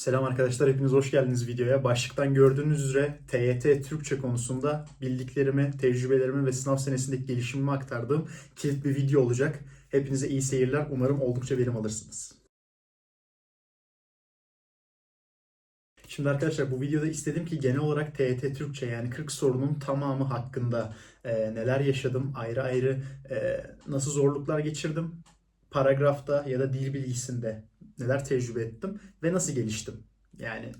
Selam arkadaşlar, hepiniz hoş geldiniz videoya. Başlıktan gördüğünüz üzere TYT Türkçe konusunda bildiklerimi, tecrübelerimi ve sınav senesindeki gelişimimi aktardığım kilit bir video olacak. Hepinize iyi seyirler. Umarım oldukça verim alırsınız. Şimdi arkadaşlar bu videoda istedim ki genel olarak TYT Türkçe yani 40 sorunun tamamı hakkında e, neler yaşadım, ayrı ayrı e, nasıl zorluklar geçirdim, paragrafta ya da dil bilgisinde neler tecrübe ettim ve nasıl geliştim. Yani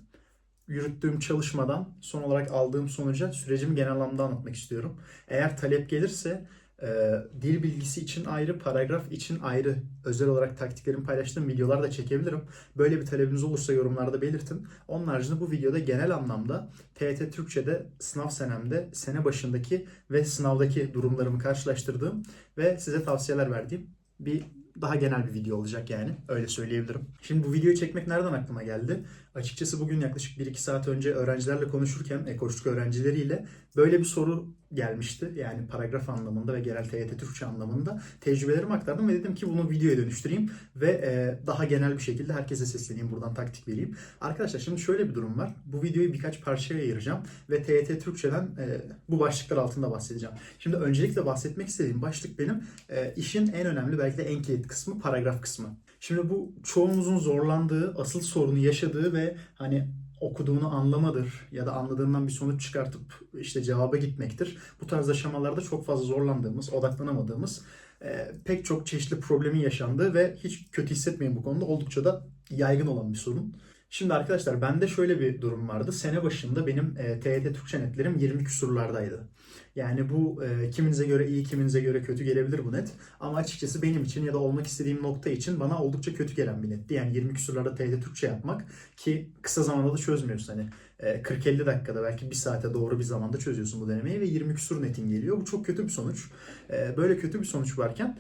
yürüttüğüm çalışmadan son olarak aldığım sonuca sürecimi genel anlamda anlatmak istiyorum. Eğer talep gelirse e, dil bilgisi için ayrı, paragraf için ayrı özel olarak taktiklerimi paylaştığım videolar da çekebilirim. Böyle bir talebiniz olursa yorumlarda belirtin. Onun haricinde bu videoda genel anlamda TYT Türkçe'de sınav senemde sene başındaki ve sınavdaki durumlarımı karşılaştırdığım ve size tavsiyeler verdiğim bir daha genel bir video olacak yani. Öyle söyleyebilirim. Şimdi bu videoyu çekmek nereden aklıma geldi? Açıkçası bugün yaklaşık 1-2 saat önce öğrencilerle konuşurken, ekoşluk öğrencileriyle böyle bir soru gelmişti. Yani paragraf anlamında ve genel TYT Türkçe anlamında tecrübelerimi aktardım ve dedim ki bunu videoya dönüştüreyim ve e, daha genel bir şekilde herkese sesleneyim, buradan taktik vereyim. Arkadaşlar şimdi şöyle bir durum var. Bu videoyu birkaç parçaya ayıracağım ve TYT Türkçe'den e, bu başlıklar altında bahsedeceğim. Şimdi öncelikle bahsetmek istediğim başlık benim e, işin en önemli belki de en kilit kısmı paragraf kısmı. Şimdi bu çoğumuzun zorlandığı, asıl sorunu yaşadığı ve hani okuduğunu anlamadır ya da anladığından bir sonuç çıkartıp işte cevaba gitmektir. Bu tarz aşamalarda çok fazla zorlandığımız, odaklanamadığımız e, pek çok çeşitli problemin yaşandığı ve hiç kötü hissetmeyin bu konuda oldukça da yaygın olan bir sorun. Şimdi arkadaşlar bende şöyle bir durum vardı. Sene başında benim e, TYT Türkçe netlerim 20 küsurlardaydı. Yani bu e, kiminize göre iyi, kiminize göre kötü gelebilir bu net. Ama açıkçası benim için ya da olmak istediğim nokta için bana oldukça kötü gelen bir netti. Yani 20 küsurlarda TYT Türkçe yapmak ki kısa zamanda da çözmüyoruz hani. E, 40-50 dakikada belki bir saate doğru bir zamanda çözüyorsun bu denemeyi ve 20 küsur netin geliyor. Bu çok kötü bir sonuç. E, böyle kötü bir sonuç varken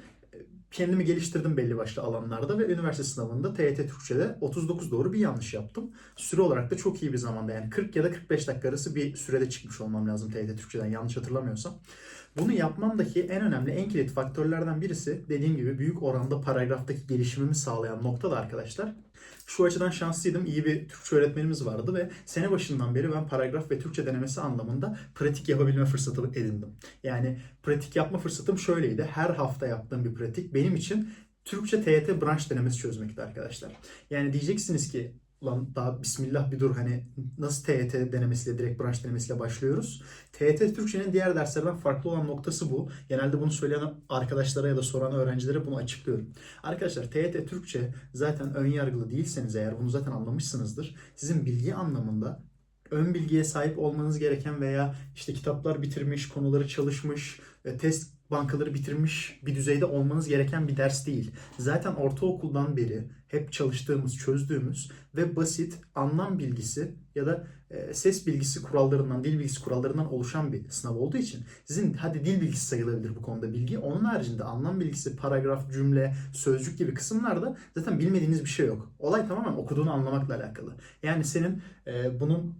kendimi geliştirdim belli başlı alanlarda ve üniversite sınavında TYT Türkçe'de 39 doğru bir yanlış yaptım. Süre olarak da çok iyi bir zamanda yani 40 ya da 45 dakika arası bir sürede çıkmış olmam lazım TYT Türkçe'den yanlış hatırlamıyorsam. Bunu yapmamdaki en önemli, en kilit faktörlerden birisi dediğim gibi büyük oranda paragraftaki gelişimimi sağlayan nokta da arkadaşlar. Şu açıdan şanslıydım. iyi bir Türkçe öğretmenimiz vardı ve sene başından beri ben paragraf ve Türkçe denemesi anlamında pratik yapabilme fırsatı edindim. Yani pratik yapma fırsatım şöyleydi. Her hafta yaptığım bir pratik benim için Türkçe TYT branş denemesi çözmekti arkadaşlar. Yani diyeceksiniz ki lan daha bismillah bir dur hani nasıl TYT denemesiyle direkt branş denemesiyle başlıyoruz. TYT Türkçenin diğer derslerden farklı olan noktası bu. Genelde bunu söyleyen arkadaşlara ya da soran öğrencilere bunu açıklıyorum. Arkadaşlar TYT Türkçe zaten ön yargılı değilseniz eğer bunu zaten anlamışsınızdır. Sizin bilgi anlamında ön bilgiye sahip olmanız gereken veya işte kitaplar bitirmiş, konuları çalışmış, e, test bankaları bitirmiş bir düzeyde olmanız gereken bir ders değil. Zaten ortaokuldan beri hep çalıştığımız, çözdüğümüz ve basit anlam bilgisi ya da e, ses bilgisi kurallarından, dil bilgisi kurallarından oluşan bir sınav olduğu için sizin hadi dil bilgisi sayılabilir bu konuda bilgi. Onun haricinde anlam bilgisi, paragraf, cümle, sözcük gibi kısımlarda zaten bilmediğiniz bir şey yok. Olay tamamen okuduğunu anlamakla alakalı. Yani senin e, bunun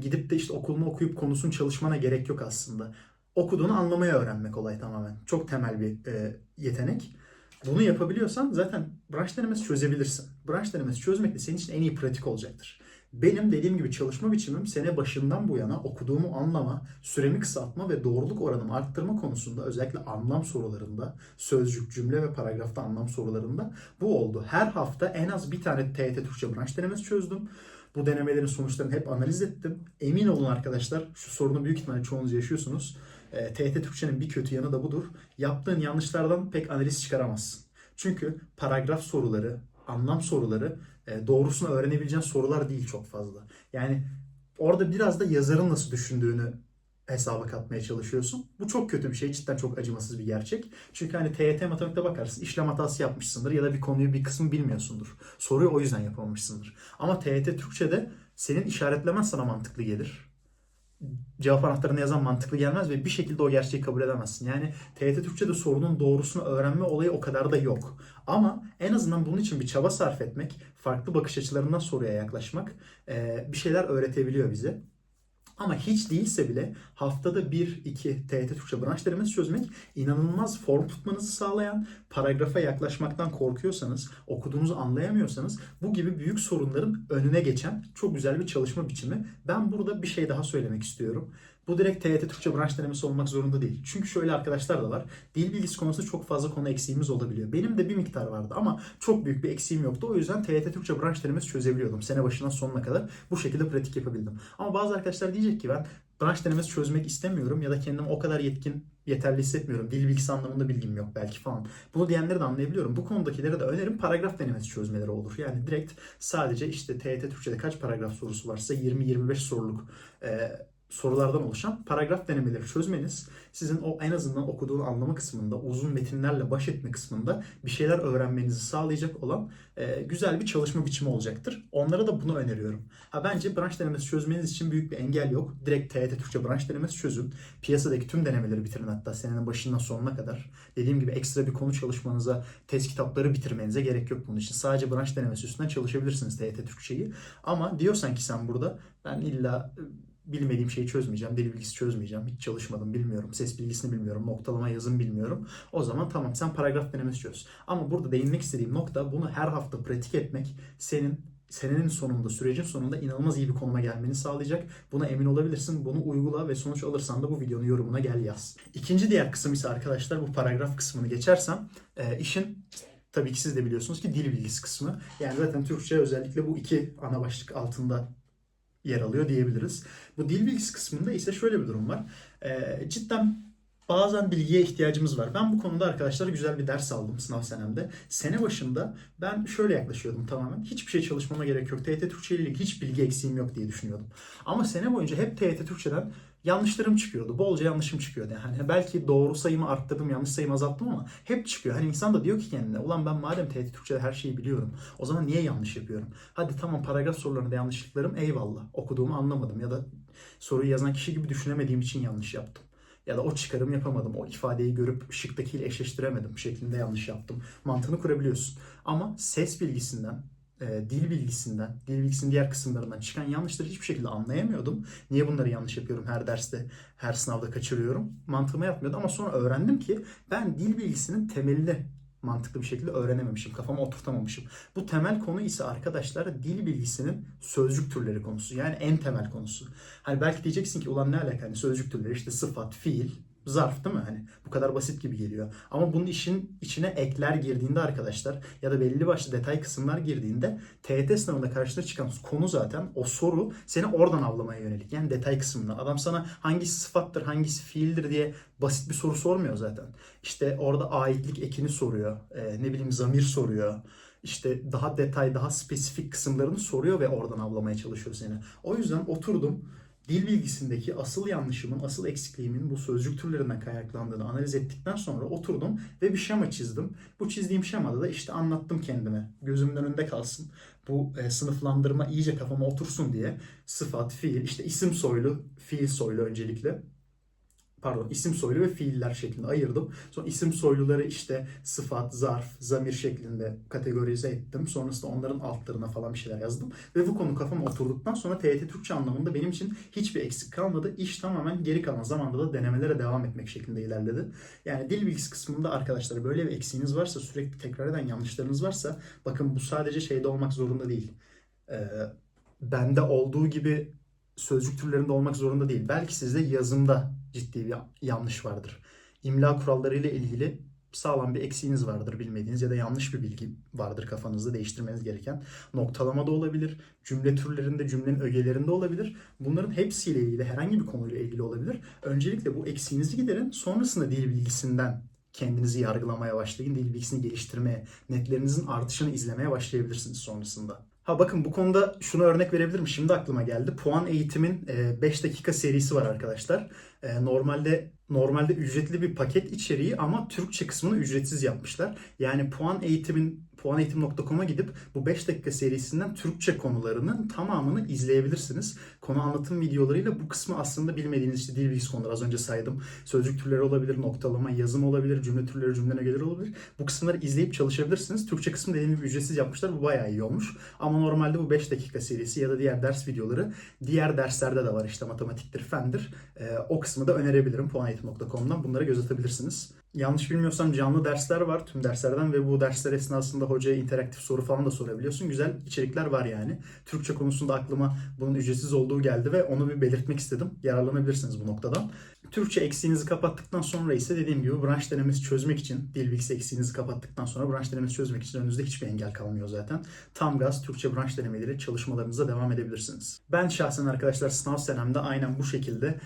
gidip de işte okulunu okuyup konusunu çalışmana gerek yok aslında. Okuduğunu anlamayı öğrenmek olay tamamen. Çok temel bir e, yetenek. Bunu yapabiliyorsan zaten branş denemesi çözebilirsin. Branş denemesi çözmek de senin için en iyi pratik olacaktır. Benim dediğim gibi çalışma biçimim sene başından bu yana okuduğumu anlama, süremi kısaltma ve doğruluk oranımı arttırma konusunda özellikle anlam sorularında, sözcük, cümle ve paragrafta anlam sorularında bu oldu. Her hafta en az bir tane TYT Türkçe branş denemesi çözdüm. Bu denemelerin sonuçlarını hep analiz ettim. Emin olun arkadaşlar şu sorunu büyük ihtimalle çoğunuz yaşıyorsunuz. E, TYT Türkçe'nin bir kötü yanı da budur. Yaptığın yanlışlardan pek analiz çıkaramazsın. Çünkü paragraf soruları, anlam soruları e, doğrusunu öğrenebileceğin sorular değil çok fazla. Yani orada biraz da yazarın nasıl düşündüğünü hesaba katmaya çalışıyorsun. Bu çok kötü bir şey. Cidden çok acımasız bir gerçek. Çünkü hani TYT matematikte bakarsın işlem hatası yapmışsındır ya da bir konuyu bir kısmı bilmiyorsundur. Soruyu o yüzden yapamamışsındır. Ama TYT Türkçe'de senin işaretlemen sana mantıklı gelir cevap anahtarını yazan mantıklı gelmez ve bir şekilde o gerçeği kabul edemezsin. Yani TYT Türkçe'de sorunun doğrusunu öğrenme olayı o kadar da yok. Ama en azından bunun için bir çaba sarf etmek, farklı bakış açılarından soruya yaklaşmak bir şeyler öğretebiliyor bize. Ama hiç değilse bile haftada 1-2 TYT Türkçe branş denemesi çözmek inanılmaz form tutmanızı sağlayan, paragrafa yaklaşmaktan korkuyorsanız, okuduğunuzu anlayamıyorsanız bu gibi büyük sorunların önüne geçen çok güzel bir çalışma biçimi. Ben burada bir şey daha söylemek istiyorum. Bu direkt TYT Türkçe branş denemesi olmak zorunda değil. Çünkü şöyle arkadaşlar da var. Dil bilgisi konusunda çok fazla konu eksiğimiz olabiliyor. Benim de bir miktar vardı ama çok büyük bir eksiğim yoktu. O yüzden TYT Türkçe branş denemesi çözebiliyordum. Sene başından sonuna kadar bu şekilde pratik yapabildim. Ama bazı arkadaşlar diyecek ki ben branş denemesi çözmek istemiyorum ya da kendimi o kadar yetkin yeterli hissetmiyorum. Dil bilgisi anlamında bilgim yok belki falan. Bunu diyenleri de anlayabiliyorum. Bu konudakilere de önerim paragraf denemesi çözmeleri olur. Yani direkt sadece işte TYT Türkçe'de kaç paragraf sorusu varsa 20-25 soruluk e, sorulardan oluşan paragraf denemeleri çözmeniz sizin o en azından okuduğunu anlama kısmında, uzun metinlerle baş etme kısmında bir şeyler öğrenmenizi sağlayacak olan e, güzel bir çalışma biçimi olacaktır. Onlara da bunu öneriyorum. Ha bence branş denemesi çözmeniz için büyük bir engel yok. Direkt TYT Türkçe branş denemesi çözün. Piyasadaki tüm denemeleri bitirin hatta senenin başından sonuna kadar. Dediğim gibi ekstra bir konu çalışmanıza, test kitapları bitirmenize gerek yok bunun için. Sadece branş denemesi üstünden çalışabilirsiniz TYT Türkçeyi. Ama diyorsan ki sen burada ben illa bilmediğim şeyi çözmeyeceğim, dil bilgisi çözmeyeceğim, hiç çalışmadım bilmiyorum, ses bilgisini bilmiyorum, noktalama yazım bilmiyorum. O zaman tamam sen paragraf denemesi çöz. Ama burada değinmek istediğim nokta bunu her hafta pratik etmek senin senenin sonunda, sürecin sonunda inanılmaz iyi bir konuma gelmeni sağlayacak. Buna emin olabilirsin. Bunu uygula ve sonuç alırsan da bu videonun yorumuna gel yaz. İkinci diğer kısım ise arkadaşlar bu paragraf kısmını geçersem e, işin tabii ki siz de biliyorsunuz ki dil bilgisi kısmı. Yani zaten Türkçe özellikle bu iki ana başlık altında yer alıyor diyebiliriz. Bu dil bilgisi kısmında ise şöyle bir durum var. Ee, cidden bazen bilgiye ihtiyacımız var. Ben bu konuda arkadaşlar güzel bir ders aldım sınav senemde. Sene başında ben şöyle yaklaşıyordum tamamen. Hiçbir şey çalışmama gerek yok. TYT Türkçe ile ilgili hiç bilgi eksiğim yok diye düşünüyordum. Ama sene boyunca hep TYT Türkçeden yanlışlarım çıkıyordu. Bolca yanlışım çıkıyordu. Yani belki doğru sayımı arttırdım, yanlış sayımı azalttım ama hep çıkıyor. Hani insan da diyor ki kendine ulan ben madem TYT Türkçe'de her şeyi biliyorum. O zaman niye yanlış yapıyorum? Hadi tamam paragraf sorularında yanlışlıklarım eyvallah. Okuduğumu anlamadım ya da soruyu yazan kişi gibi düşünemediğim için yanlış yaptım. Ya da o çıkarım yapamadım. O ifadeyi görüp şıktakiyle eşleştiremedim şeklinde yanlış yaptım. Mantığını kurabiliyorsun. Ama ses bilgisinden, e, dil bilgisinden, dil bilgisinin diğer kısımlarından çıkan yanlışları hiçbir şekilde anlayamıyordum. Niye bunları yanlış yapıyorum her derste, her sınavda kaçırıyorum? Mantığıma yatmıyordu ama sonra öğrendim ki ben dil bilgisinin temelini mantıklı bir şekilde öğrenememişim, kafama oturtamamışım. Bu temel konu ise arkadaşlar dil bilgisinin sözcük türleri konusu. Yani en temel konusu. Hani belki diyeceksin ki ulan ne alaka hani sözcük türleri işte sıfat, fiil, zarf değil mi? Hani bu kadar basit gibi geliyor. Ama bunun işin içine ekler girdiğinde arkadaşlar ya da belli başlı detay kısımlar girdiğinde TYT sınavında karşına çıkan konu zaten o soru seni oradan avlamaya yönelik. Yani detay kısmından. Adam sana hangisi sıfattır, hangisi fiildir diye basit bir soru sormuyor zaten. İşte orada aitlik ekini soruyor. Ee, ne bileyim zamir soruyor işte daha detay, daha spesifik kısımlarını soruyor ve oradan avlamaya çalışıyor seni. O yüzden oturdum dil bilgisindeki asıl yanlışımın, asıl eksikliğimin bu sözcük türlerinden kaynaklandığını analiz ettikten sonra oturdum ve bir şema çizdim. Bu çizdiğim şemada da işte anlattım kendime. Gözümün önünde kalsın. Bu e, sınıflandırma iyice kafama otursun diye sıfat, fiil, işte isim soylu, fiil soylu öncelikle pardon isim soylu ve fiiller şeklinde ayırdım. Sonra isim soyluları işte sıfat, zarf, zamir şeklinde kategorize ettim. Sonrasında onların altlarına falan bir şeyler yazdım. Ve bu konu kafama oturduktan sonra TYT Türkçe anlamında benim için hiçbir eksik kalmadı. İş tamamen geri kalan zamanda da denemelere devam etmek şeklinde ilerledi. Yani dil bilgisi kısmında arkadaşlar böyle bir eksiğiniz varsa sürekli tekrar eden yanlışlarınız varsa bakın bu sadece şeyde olmak zorunda değil. Ee, bende olduğu gibi sözcük türlerinde olmak zorunda değil. Belki sizde yazımda ciddi bir yanlış vardır. İmla kuralları ile ilgili sağlam bir eksiğiniz vardır bilmediğiniz ya da yanlış bir bilgi vardır kafanızda değiştirmeniz gereken. Noktalama da olabilir, cümle türlerinde, cümlenin ögelerinde olabilir. Bunların hepsiyle ilgili herhangi bir konuyla ilgili olabilir. Öncelikle bu eksiğinizi giderin. Sonrasında dil bilgisinden kendinizi yargılamaya başlayın. Dil bilgisini geliştirmeye, netlerinizin artışını izlemeye başlayabilirsiniz sonrasında. Ha bakın bu konuda şunu örnek verebilirim. Şimdi aklıma geldi. Puan eğitimin 5 dakika serisi var arkadaşlar. E, normalde normalde ücretli bir paket içeriği ama Türkçe kısmını ücretsiz yapmışlar. Yani puan eğitimin puaneğitim.com'a gidip bu 5 dakika serisinden Türkçe konularının tamamını izleyebilirsiniz. Konu anlatım videolarıyla bu kısmı aslında bilmediğiniz işte dil bilgisi konuları az önce saydım. Sözcük türleri olabilir, noktalama, yazım olabilir, cümle türleri, cümle ögeleri olabilir. Bu kısımları izleyip çalışabilirsiniz. Türkçe kısmı dediğim gibi ücretsiz yapmışlar. Bu bayağı iyi olmuş. Ama normalde bu 5 dakika serisi ya da diğer ders videoları diğer derslerde de var. İşte matematiktir, fendir. Ee, o kısmı da önerebilirim puaneğitim.com'dan. Bunlara göz atabilirsiniz. Yanlış bilmiyorsam canlı dersler var tüm derslerden ve bu dersler esnasında hocaya interaktif soru falan da sorabiliyorsun. Güzel içerikler var yani. Türkçe konusunda aklıma bunun ücretsiz olduğu geldi ve onu bir belirtmek istedim. Yararlanabilirsiniz bu noktadan. Türkçe eksiğinizi kapattıktan sonra ise dediğim gibi branş denemesi çözmek için, dil bilgisi eksiğinizi kapattıktan sonra branş denemesi çözmek için önünüzde hiçbir engel kalmıyor zaten. Tam gaz Türkçe branş denemeleri çalışmalarınıza devam edebilirsiniz. Ben şahsen arkadaşlar sınav senemde aynen bu şekilde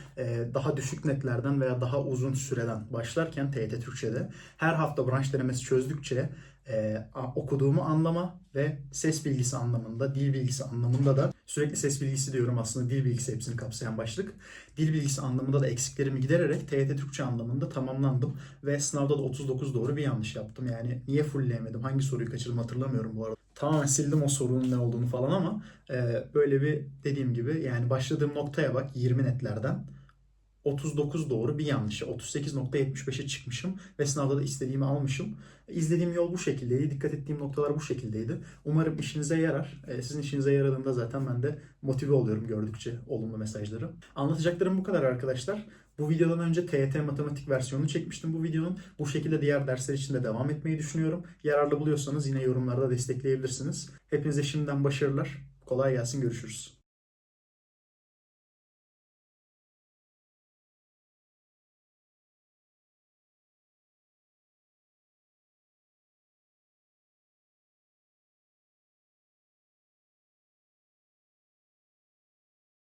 daha düşük netlerden veya daha uzun süreden başlarken TYT Türkçe'de her hafta branş denemesi çözdükçe e, okuduğumu anlama ve ses bilgisi anlamında, dil bilgisi anlamında da sürekli ses bilgisi diyorum aslında dil bilgisi hepsini kapsayan başlık. Dil bilgisi anlamında da eksiklerimi gidererek TYT Türkçe anlamında tamamlandım ve sınavda da 39 doğru bir yanlış yaptım. Yani niye fullleyemedim, hangi soruyu kaçırdım hatırlamıyorum bu arada. Tamamen sildim o sorunun ne olduğunu falan ama e, böyle bir dediğim gibi yani başladığım noktaya bak 20 netlerden 39 doğru bir yanlışı. 38.75'e çıkmışım ve sınavda da istediğimi almışım. İzlediğim yol bu şekildeydi. Dikkat ettiğim noktalar bu şekildeydi. Umarım işinize yarar. Ee, Sizin işinize yaradığında zaten ben de motive oluyorum gördükçe olumlu mesajları. Anlatacaklarım bu kadar arkadaşlar. Bu videodan önce TYT matematik versiyonunu çekmiştim bu videonun. Bu şekilde diğer dersler için de devam etmeyi düşünüyorum. Yararlı buluyorsanız yine yorumlarda destekleyebilirsiniz. Hepinize şimdiden başarılar. Kolay gelsin görüşürüz.